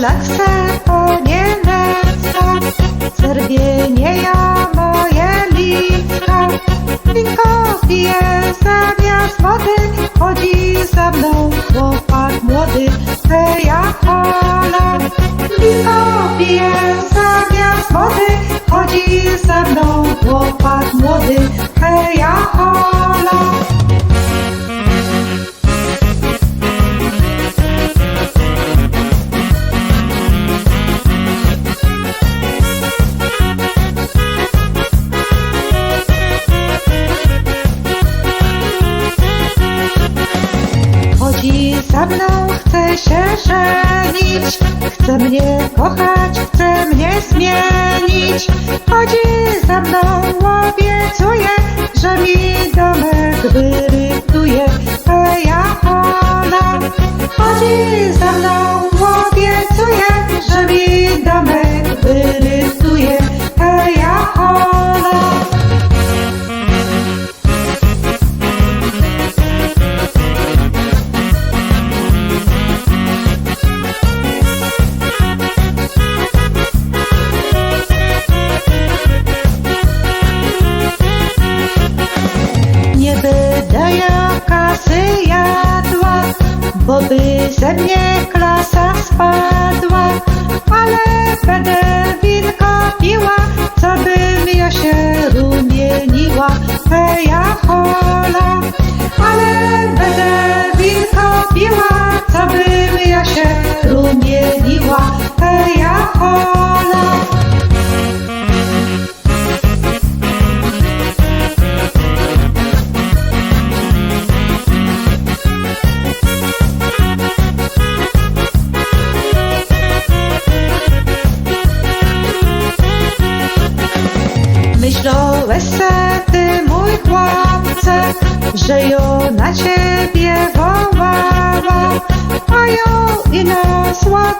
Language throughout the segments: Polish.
relaxa. Za mną, chce się żenić, chce mnie kochać, chce mnie zmienić. Chodzi za mną, obiecuje, że mi domek wyrysuje. Ze mnie klasa spadła. Ale będę winka piła, co bym ja się rumieniła. Heja hola, Ty mój chłopcze, że ją na ciebie wołała, a ją i nasła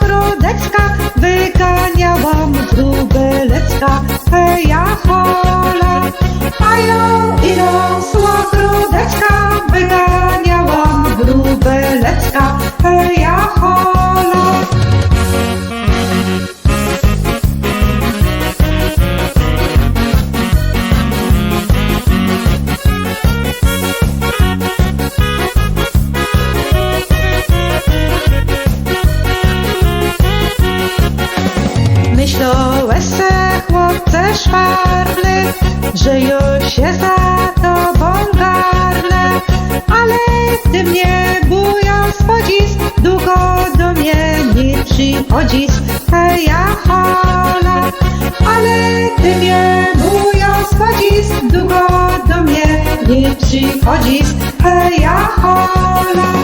szwarny, że już się za tobą garnę, ale ty mnie buja spodzisz, długo do mnie nie przychodzisz, heja hola, ale ty mnie buja spodzisz, długo do mnie nie przychodzisz, heja hola.